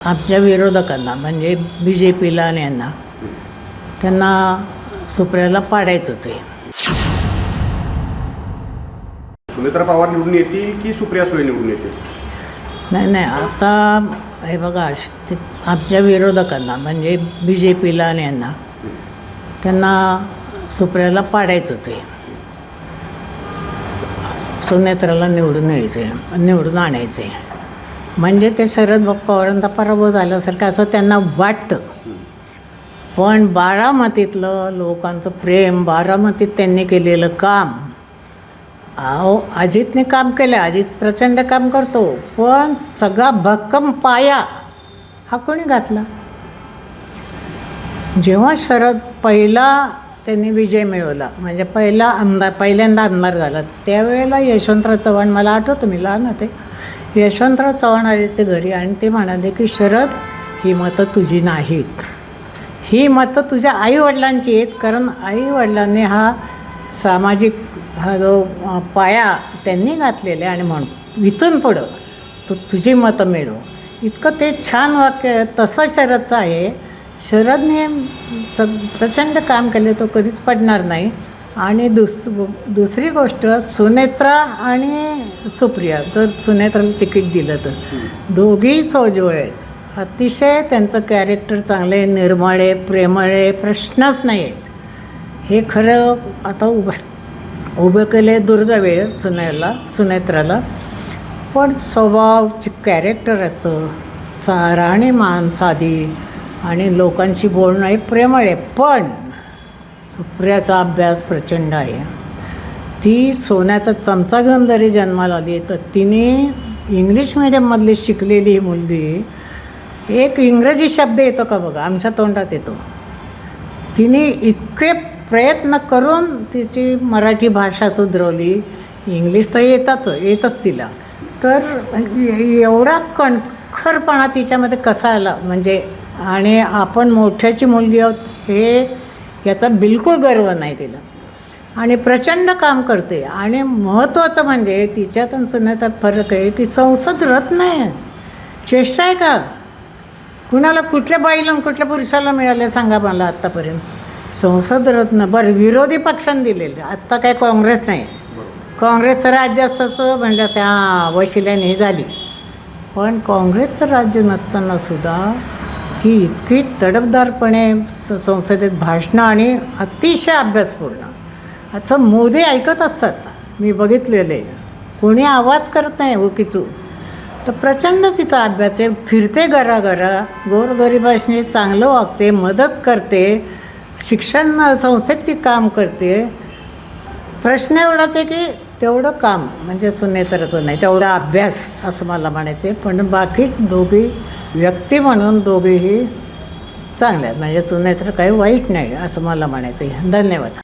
आमच्या विरोधकांना म्हणजे बी जे पीला आणि यांना त्यांना सुप्रियाला पाडायचं ते. सुनेत्रा पवार निवडून येतील की सुप्रिया सुळे निवडून येतील? नाही नाही आता हे बघा ते आमच्या विरोधकांना म्हणजे बी जे पीला आणि यांना त्यांना सुप्रियाला पाडायचं ते. सुनेत्राला निवडून यायचे निवडून आणायचे म्हणजे ते शरद पवारांचा पराभव झाल्यासारखं असं त्यांना वाटतं. पण बारामतीतलं लोकांचं प्रेम बारामतीत त्यांनी केलेलं काम अहो अजितने काम केलं अजित प्रचंड काम करतो पण सगळा भक्कम पाया हा कोणी घातला? जेव्हा शरद पहिला त्यांनी विजय मिळवला म्हणजे पहिला आमदार पहिल्यांदा आमदार झाला त्यावेळेला यशवंतराव चव्हाण मला आठवतं मी लहान होते. यशवंतराव चव्हाण आले ते घरी आणि ते म्हणाले की शरद ही मतं तुझी नाहीत. ही मतं तुझ्या आईवडिलांची आहेत कारण आईवडिलांनी हा सामाजिक हा जो पाया त्यांनी घातलेला आहे आणि म्हणून इथून पुढं तू तुझी मतं मिळव. इतकं ते छान वाक्य तसं शरदचं आहे. शरदने सग प्रचंड काम केले तो कधीच पडणार नाही. आणि दुस दुसरी गोष्ट सुनेत्रा आणि सुप्रिया. जर सुनेत्राला तिकीट दिलं तर. दोघीही सोजवळ आहेत. अतिशय त्यांचं कॅरेक्टर चांगलं आहे निर्मळ आहे प्रेमळ आहे प्रश्नच नाही आहेत. हे खरं आता उभं उभं केले दुर्दैव सुनेला सुनेत्राला. पण स्वभाव कॅरेक्टर असतं सा राहणीमान साधी आणि लोकांशी बोलणं हे प्रेमळ आहे. पण सुप्रियाचा अभ्यास प्रचंड आहे. ती सोन्याचा चमचा घेऊन जरी जन्माला आली तर तिने इंग्लिश मिडियममधली शिकलेली ही मुलगी एक इंग्रजी शब्द येतो का बघा? आमच्या तोंडात येतो. तिने इतके प्रयत्न करून तिची मराठी भाषा सुधरवली. इंग्लिश तर येतात येतच तिला. तर एवढा कणखरपणा तिच्यामध्ये कसा आला? म्हणजे आणि आपण मोठ्याची मुलगी आहोत हे याचा बिलकुल गर्व नाही तिला. आणि प्रचंड काम करते. आणि महत्त्वाचं म्हणजे तिच्यात आणि सुनेतात फरक आहे की संसद रत्न आहे. चेष्टा आहे का? कुणाला कुठल्या बाईला कुठल्या पुरुषाला मिळाले सांगा मला आत्तापर्यंत. संसद रत्न बरं विरोधी पक्षांनी दिलेले. आत्ता काय काँग्रेस नाही. काँग्रेसचं राज्य असतं म्हणलं ते हां वशिल्याने हे झाली. पण काँग्रेसचं राज्य नसताना सुद्धा ती इतकी तडफदारपणे स- संसदेत भाषणं आणि अतिशय अभ्यासपूर्ण. आता मोदी ऐकत असतात. मी बघितलेले. कोणी आवाज करत नाही उकीचू तर प्रचंड तिचा अभ्यास आहे. फिरते घराघरा गोरगरिबाशी चांगलं वागते मदत करते शिक्षण संस्थेत ती काम करते. प्रश्न एवढाच आहे की तेवढं काम म्हणजे सुनेत्राचं नाही तेवढा अभ्यास असं मला म्हणायचं आहे. पण बाकी दोघी व्यक्ती म्हणून दोघीही चांगल्या आहेत. म्हणजे सुनेत्र काही वाईट नाही असं मला म्हणायचं आहे. धन्यवाद.